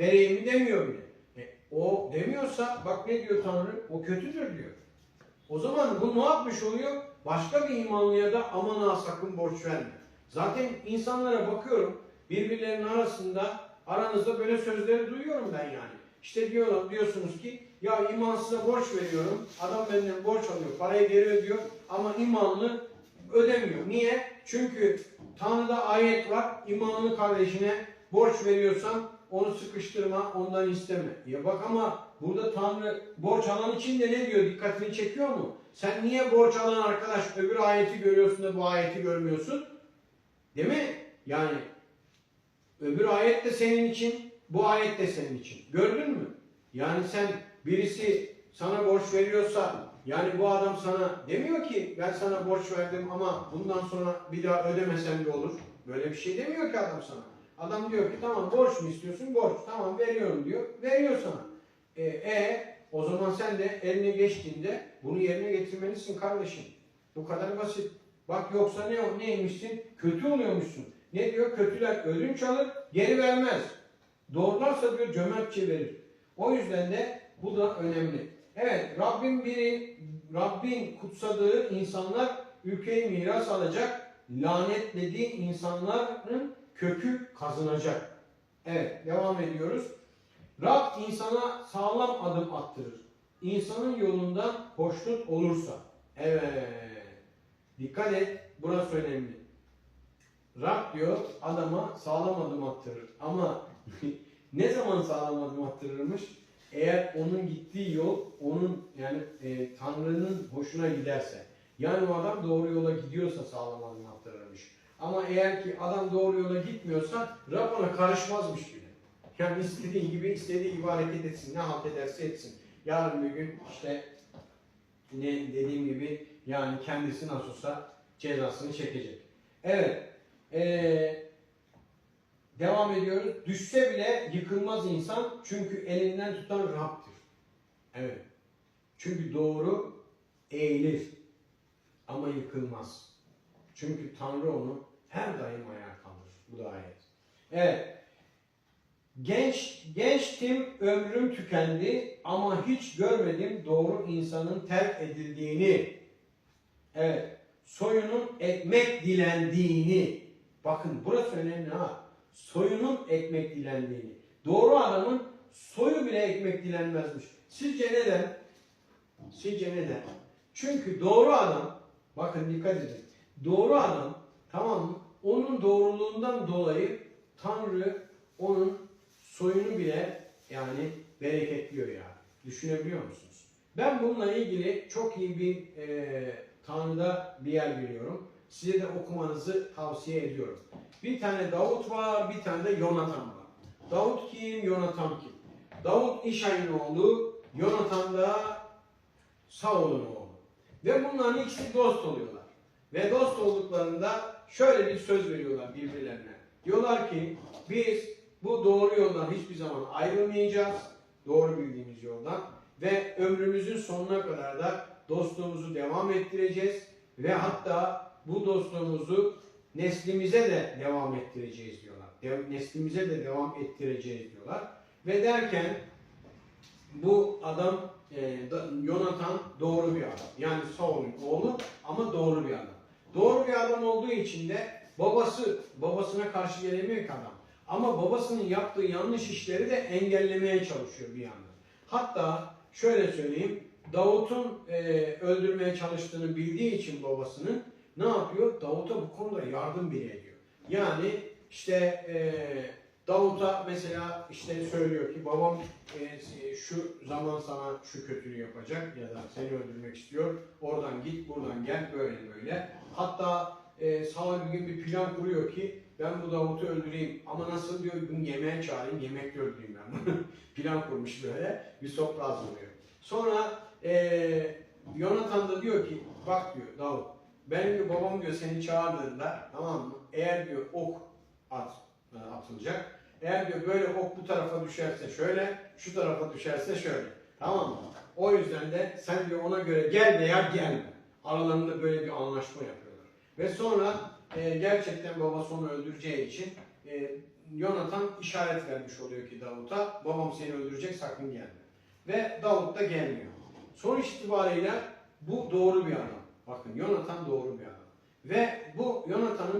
vereyim mi demiyor bile. E, o demiyorsa bak ne diyor Tanrı? O kötüdür diyor. O zaman bu ne yapmış oluyor? Başka bir imanlıya da aman ha sakın borç verme. Zaten insanlara bakıyorum birbirlerinin arasında aranızda böyle sözleri duyuyorum ben yani. İşte diyorlar, diyorsunuz ki ya imansıza borç veriyorum. Adam benden borç alıyor. Parayı geri ödüyor ama imanlı ödemiyor. Niye? Çünkü Tanrı'da ayet var. İmanlı kardeşine borç veriyorsan onu sıkıştırma, ondan isteme. Ya bak ama burada Tanrı borç alan için de ne diyor? Dikkatini çekiyor mu? Sen niye borç alan arkadaş öbür ayeti görüyorsun da bu ayeti görmüyorsun? Değil mi? Yani öbür ayet de senin için, bu ayet de senin için. Gördün mü? Yani sen birisi sana borç veriyorsa yani bu adam sana demiyor ki ben sana borç verdim ama bundan sonra bir daha ödemesen de olur. Böyle bir şey demiyor ki adam sana. Adam diyor ki tamam borç mu istiyorsun? Borç. Tamam veriyorum diyor. Veriyor sana. E, e o zaman sen de eline geçtiğinde bunu yerine getirmelisin kardeşim. Bu kadar basit. Bak yoksa ne neymişsin? Kötü oluyormuşsun. Ne diyor? Kötüler ödünç alır, geri vermez. Doğrularsa diyor cömertçe verir. O yüzden de bu da önemli. Evet, Rabbin biri, Rabbin kutsadığı insanlar ülkeyi miras alacak, lanetlediği insanların kökü kazınacak. Evet, devam ediyoruz. Rab insana sağlam adım attırır. İnsanın yolundan hoşnut olursa. Evet. Dikkat et, burası önemli. Rab diyor adama sağlam adım attırır. Ama ne zaman sağlam adım attırırmış? Eğer onun gittiği yol onun yani e, Tanrı'nın hoşuna giderse. Yani o adam doğru yola gidiyorsa sağlam adım attırırmış. Ama eğer ki adam doğru yola gitmiyorsa Rab ona karışmazmış bile. Yani istediği gibi istediği gibi hareket etsin. Ne halt ederse etsin. Yarın bir gün işte ne dediğim gibi yani kendisi nasıl olsa cezasını çekecek. Evet. Ee, devam ediyoruz. Düşse bile yıkılmaz insan çünkü elinden tutan Rab'dir. Evet. Çünkü doğru eğilir ama yıkılmaz. Çünkü Tanrı onu her daim ayağa kaldırır. Bu da ayet. Evet. Genç gençtim, ömrüm tükendi ama hiç görmedim doğru insanın terk edildiğini. Evet. Soyunun ekmek dilendiğini. Bakın burası önemli ha. Soyunun ekmek dilendiğini. Doğru adamın soyu bile ekmek dilenmezmiş. Sizce neden? Sizce neden? Çünkü doğru adam, bakın dikkat edin. Doğru adam, tamam mı? Onun doğruluğundan dolayı Tanrı onun soyunu bile yani bereketliyor ya. Düşünebiliyor musunuz? Ben bununla ilgili çok iyi bir e, Tanrı'da bir yer biliyorum. Size de okumanızı tavsiye ediyorum. Bir tane Davut var, bir tane de Yonatan var. Davut kim, Yonatan kim? Davut İşay'ın oğlu, Yonatan da Saul'un oğlu. Ve bunların ikisi dost oluyorlar. Ve dost olduklarında şöyle bir söz veriyorlar birbirlerine. Diyorlar ki biz bu doğru yoldan hiçbir zaman ayrılmayacağız. Doğru bildiğimiz yoldan. Ve ömrümüzün sonuna kadar da dostluğumuzu devam ettireceğiz. Ve hatta bu dostluğumuzu neslimize de devam ettireceğiz diyorlar. De- neslimize de devam ettireceğiz diyorlar. Ve derken bu adam e, Yonatan doğru bir adam. Yani Saul'un oğlu ama doğru bir adam. Doğru bir adam olduğu için de babası babasına karşı gelemiyor ki adam. Ama babasının yaptığı yanlış işleri de engellemeye çalışıyor bir yandan. Hatta şöyle söyleyeyim. Davut'un e, öldürmeye çalıştığını bildiği için babasının ne yapıyor? Davut'a bu konuda yardım bile ediyor. Yani işte e, Davut'a mesela işte söylüyor ki babam e, şu zaman sana şu kötülüğü yapacak ya da seni öldürmek istiyor. Oradan git, buradan gel, böyle böyle. Hatta e, Saul bir gün bir plan kuruyor ki ben bu Davut'u öldüreyim ama nasıl diyor gün yemeğe çağırayım, yemekle öldüreyim ben bunu. plan kurmuş böyle, bir sofra hazırlıyor. Sonra e, Yonatan da diyor ki bak diyor Davut benim diyor, babam diyor seni çağırdığında tamam mı? Eğer diyor ok at, e, atılacak. Eğer diyor böyle ok bu tarafa düşerse şöyle, şu tarafa düşerse şöyle. Tamam mı? O yüzden de sen diyor ona göre gel veya gelme. Aralarında böyle bir anlaşma yapıyorlar. Ve sonra e, gerçekten babası onu öldüreceği için e, Yonatan işaret vermiş oluyor ki Davut'a babam seni öldürecek sakın gelme. Ve Davut da gelmiyor. Sonuç itibariyle bu doğru bir adam. Bakın Yonatan doğru bir adam. Ve bu Yonatan'ın